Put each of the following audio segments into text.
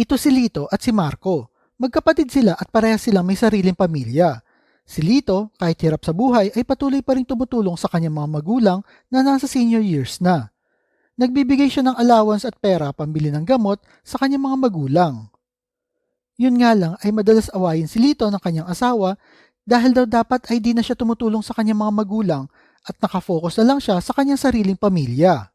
Ito si Lito at si Marco. Magkapatid sila at parehas silang may sariling pamilya. Si Lito, kahit hirap sa buhay, ay patuloy pa rin tumutulong sa kanyang mga magulang na nasa senior years na. Nagbibigay siya ng allowance at pera pambili ng gamot sa kanyang mga magulang. Yun nga lang ay madalas awayin si Lito ng kanyang asawa dahil daw dapat ay di na siya tumutulong sa kanyang mga magulang at nakafocus na lang siya sa kanyang sariling pamilya.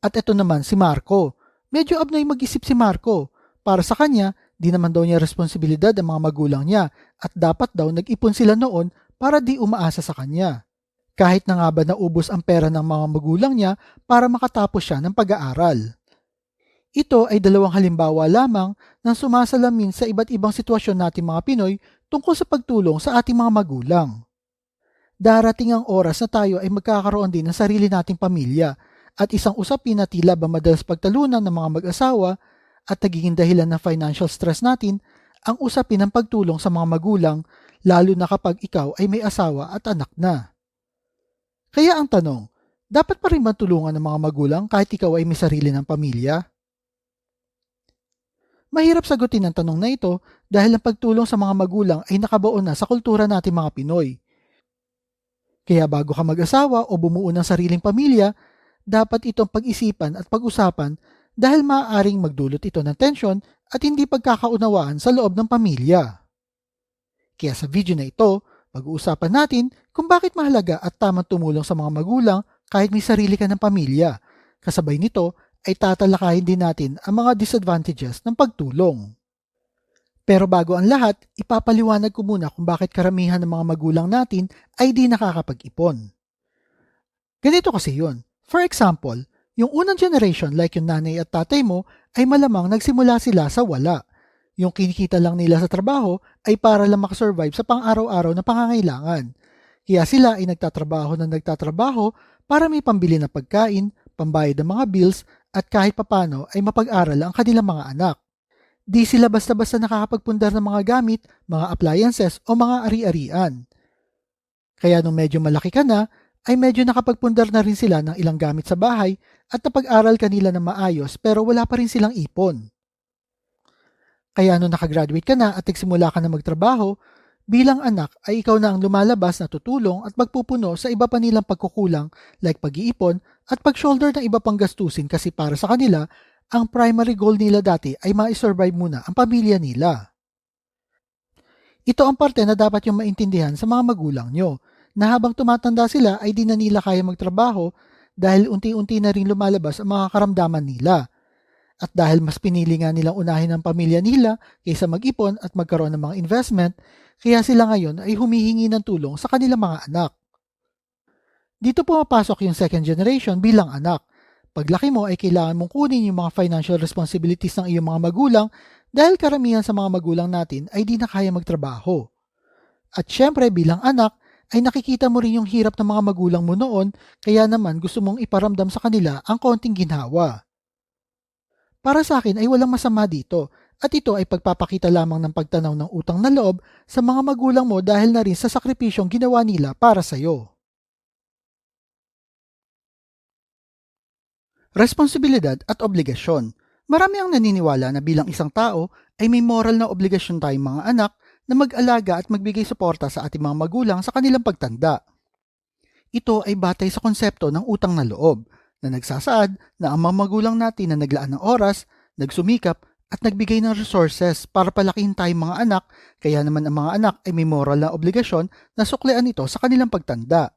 At ito naman si Marco. Medyo abnoy mag-isip si Marco. Para sa kanya, di naman daw niya responsibilidad ang mga magulang niya at dapat daw nag-ipon sila noon para di umaasa sa kanya. Kahit na nga ba naubos ang pera ng mga magulang niya para makatapos siya ng pag-aaral. Ito ay dalawang halimbawa lamang ng sumasalamin sa iba't ibang sitwasyon natin mga Pinoy tungkol sa pagtulong sa ating mga magulang. Darating ang oras na tayo ay magkakaroon din ng sarili nating pamilya at isang usapin na tila ba madalas pagtalunan ng mga mag-asawa at nagiging dahilan ng financial stress natin ang usapin ng pagtulong sa mga magulang lalo na kapag ikaw ay may asawa at anak na. Kaya ang tanong, dapat pa rin matulungan ng mga magulang kahit ikaw ay may sarili ng pamilya? Mahirap sagutin ang tanong na ito dahil ang pagtulong sa mga magulang ay nakabaon na sa kultura natin mga Pinoy. Kaya bago ka mag-asawa o bumuo ng sariling pamilya, dapat itong pag-isipan at pag-usapan dahil maaaring magdulot ito ng tensyon at hindi pagkakaunawaan sa loob ng pamilya. Kaya sa video na ito, pag-uusapan natin kung bakit mahalaga at tamang tumulong sa mga magulang kahit may sarili ka ng pamilya. Kasabay nito ay tatalakayin din natin ang mga disadvantages ng pagtulong. Pero bago ang lahat, ipapaliwanag ko muna kung bakit karamihan ng mga magulang natin ay di nakakapag-ipon. Ganito kasi yun. For example, yung unang generation like yung nanay at tatay mo ay malamang nagsimula sila sa wala. Yung kinikita lang nila sa trabaho ay para lang makasurvive sa pang-araw-araw na pangangailangan. Kaya sila ay nagtatrabaho na nagtatrabaho para may pambili na pagkain, pambayad ng mga bills at kahit papano ay mapag-aral ang kanilang mga anak. Di sila basta-basta nakakapagpundar ng mga gamit, mga appliances o mga ari-arian. Kaya nung medyo malaki ka na, ay medyo nakapagpundar na rin sila ng ilang gamit sa bahay at napag-aral kanila ng maayos pero wala pa rin silang ipon. Kaya nung nakagraduate ka na at nagsimula ka na magtrabaho, bilang anak ay ikaw na ang lumalabas na tutulong at magpupuno sa iba pa nilang pagkukulang like pag-iipon at pag-shoulder ng iba pang gastusin kasi para sa kanila ang primary goal nila dati ay ma-survive muna ang pamilya nila. Ito ang parte na dapat yung maintindihan sa mga magulang nyo, na habang tumatanda sila ay di na nila kaya magtrabaho dahil unti-unti na rin lumalabas ang mga karamdaman nila. At dahil mas pinili nga nilang unahin ang pamilya nila kaysa mag-ipon at magkaroon ng mga investment, kaya sila ngayon ay humihingi ng tulong sa kanilang mga anak. Dito pumapasok yung second generation bilang anak Paglaki mo ay kailangan mong kunin yung mga financial responsibilities ng iyong mga magulang dahil karamihan sa mga magulang natin ay di na kaya magtrabaho. At syempre bilang anak ay nakikita mo rin yung hirap ng mga magulang mo noon kaya naman gusto mong iparamdam sa kanila ang konting ginhawa. Para sa akin ay walang masama dito at ito ay pagpapakita lamang ng pagtanaw ng utang na loob sa mga magulang mo dahil na rin sa sakripisyong ginawa nila para sa iyo. Responsibilidad at obligasyon. Marami ang naniniwala na bilang isang tao ay may moral na obligasyon tayong mga anak na mag-alaga at magbigay suporta sa ating mga magulang sa kanilang pagtanda. Ito ay batay sa konsepto ng utang na loob na nagsasaad na ang mga magulang natin na naglaan ng oras, nagsumikap at nagbigay ng resources para palakihin tayong mga anak kaya naman ang mga anak ay may moral na obligasyon na suklian ito sa kanilang pagtanda.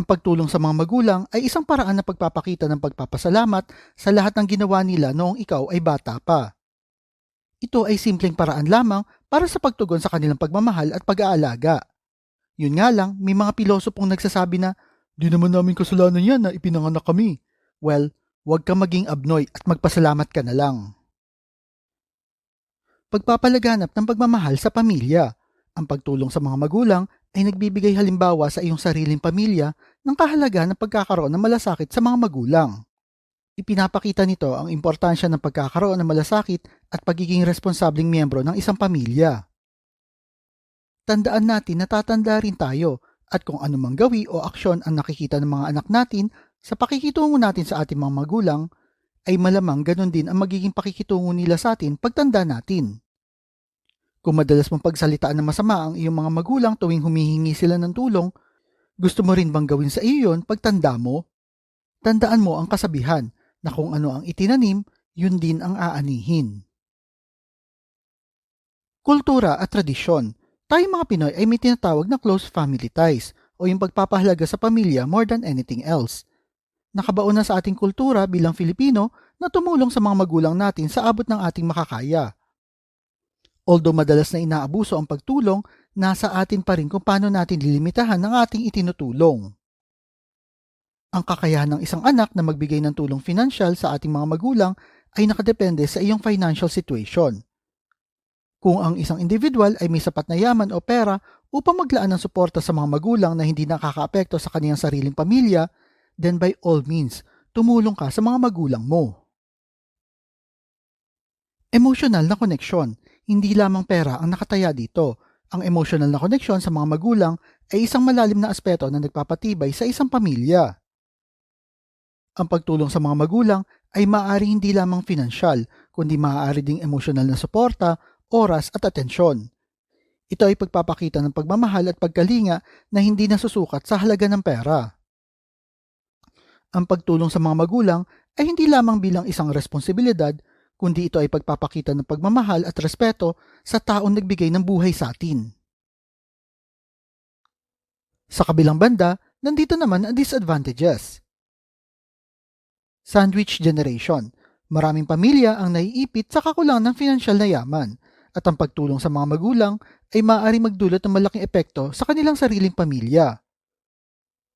Ang pagtulong sa mga magulang ay isang paraan na pagpapakita ng pagpapasalamat sa lahat ng ginawa nila noong ikaw ay bata pa. Ito ay simpleng paraan lamang para sa pagtugon sa kanilang pagmamahal at pag-aalaga. Yun nga lang, may mga pilosopong nagsasabi na, di naman namin kasalanan yan na ipinanganak kami. Well, huwag ka maging abnoy at magpasalamat ka na lang. Pagpapalaganap ng pagmamahal sa pamilya. Ang pagtulong sa mga magulang ay nagbibigay halimbawa sa iyong sariling pamilya ng kahalagahan ng pagkakaroon ng malasakit sa mga magulang. Ipinapakita nito ang importansya ng pagkakaroon ng malasakit at pagiging responsabling miyembro ng isang pamilya. Tandaan natin na tatanda rin tayo at kung anumang gawi o aksyon ang nakikita ng mga anak natin sa pakikitungo natin sa ating mga magulang, ay malamang ganun din ang magiging pakikitungo nila sa atin pagtanda natin. Kung madalas mong pagsalitaan ng masama ang iyong mga magulang tuwing humihingi sila ng tulong, gusto mo rin bang gawin sa iyo yon pagtanda mo? Tandaan mo ang kasabihan na kung ano ang itinanim, yun din ang aanihin. Kultura at tradisyon. Tayo mga Pinoy ay may tinatawag na close family ties o yung pagpapahalaga sa pamilya more than anything else. Nakabaon na sa ating kultura bilang Filipino na tumulong sa mga magulang natin sa abot ng ating makakaya. Although madalas na inaabuso ang pagtulong, nasa atin pa rin kung paano natin lilimitahan ang ating itinutulong. Ang kakayahan ng isang anak na magbigay ng tulong financial sa ating mga magulang ay nakadepende sa iyong financial situation. Kung ang isang individual ay may sapat na yaman o pera upang maglaan ng suporta sa mga magulang na hindi nakakaapekto sa kaniyang sariling pamilya, then by all means, tumulong ka sa mga magulang mo. Emotional na koneksyon, hindi lamang pera ang nakataya dito. Ang emotional na koneksyon sa mga magulang ay isang malalim na aspeto na nagpapatibay sa isang pamilya. Ang pagtulong sa mga magulang ay maaari hindi lamang finansyal, kundi maaari ding emosyonal na suporta, oras at atensyon. Ito ay pagpapakita ng pagmamahal at pagkalinga na hindi nasusukat sa halaga ng pera. Ang pagtulong sa mga magulang ay hindi lamang bilang isang responsibilidad, kundi ito ay pagpapakita ng pagmamahal at respeto sa taong nagbigay ng buhay sa atin. Sa kabilang banda, nandito naman ang disadvantages. Sandwich generation. Maraming pamilya ang naiipit sa kakulangan ng finansyal na yaman at ang pagtulong sa mga magulang ay maaari magdulot ng malaking epekto sa kanilang sariling pamilya.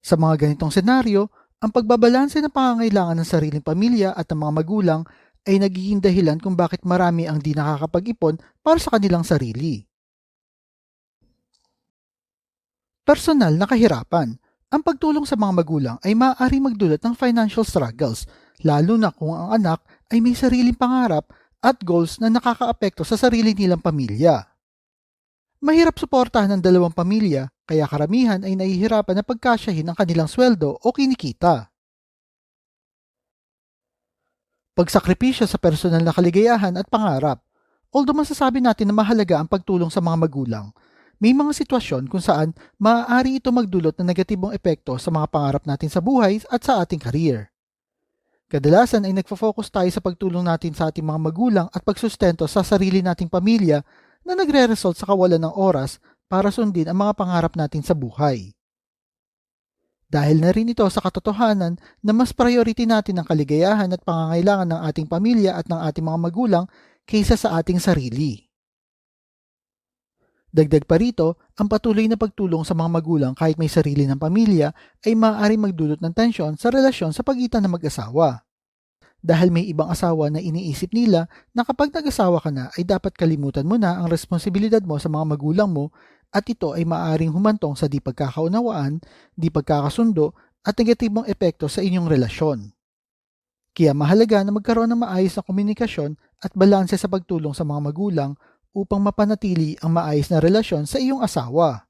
Sa mga ganitong senaryo, ang pagbabalanse ng pangangailangan ng sariling pamilya at ng mga magulang ay nagiging dahilan kung bakit marami ang di nakakapag-ipon para sa kanilang sarili. Personal na kahirapan. Ang pagtulong sa mga magulang ay maaari magdulot ng financial struggles, lalo na kung ang anak ay may sariling pangarap at goals na nakakaapekto sa sarili nilang pamilya. Mahirap suportahan ng dalawang pamilya kaya karamihan ay nahihirapan na pagkasyahin ang kanilang sweldo o kinikita. Pagsakripisyo sa personal na kaligayahan at pangarap. Although masasabi natin na mahalaga ang pagtulong sa mga magulang, may mga sitwasyon kung saan maaari ito magdulot ng negatibong epekto sa mga pangarap natin sa buhay at sa ating career. Kadalasan ay nagfo-focus tayo sa pagtulong natin sa ating mga magulang at pagsustento sa sarili nating pamilya na nagre-result sa kawalan ng oras para sundin ang mga pangarap natin sa buhay. Dahil na rin ito sa katotohanan na mas priority natin ang kaligayahan at pangangailangan ng ating pamilya at ng ating mga magulang kaysa sa ating sarili. Dagdag pa rito, ang patuloy na pagtulong sa mga magulang kahit may sarili ng pamilya ay maaari magdulot ng tensyon sa relasyon sa pagitan ng mag-asawa. Dahil may ibang asawa na iniisip nila na kapag nag-asawa ka na ay dapat kalimutan mo na ang responsibilidad mo sa mga magulang mo at ito ay maaaring humantong sa di pagkakaunawaan, di pagkakasundo at negatibong epekto sa inyong relasyon. Kaya mahalaga na magkaroon ng maayos na komunikasyon at balanse sa pagtulong sa mga magulang upang mapanatili ang maayos na relasyon sa iyong asawa.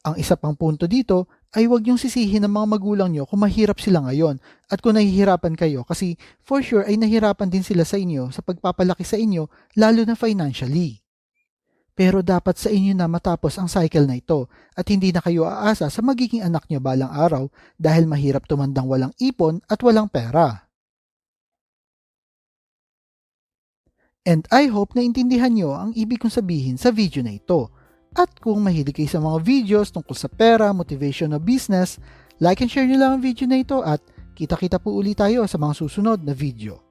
Ang isa pang punto dito ay huwag niyong sisihin ng mga magulang niyo kung mahirap sila ngayon at kung nahihirapan kayo kasi for sure ay nahirapan din sila sa inyo sa pagpapalaki sa inyo lalo na financially. Pero dapat sa inyo na matapos ang cycle na ito at hindi na kayo aasa sa magiging anak niyo balang araw dahil mahirap tumandang walang ipon at walang pera. And I hope na intindihan nyo ang ibig kong sabihin sa video na ito. At kung mahilig kayo sa mga videos tungkol sa pera, motivation o business, like and share nyo lang ang video na ito at kita-kita po ulit tayo sa mga susunod na video.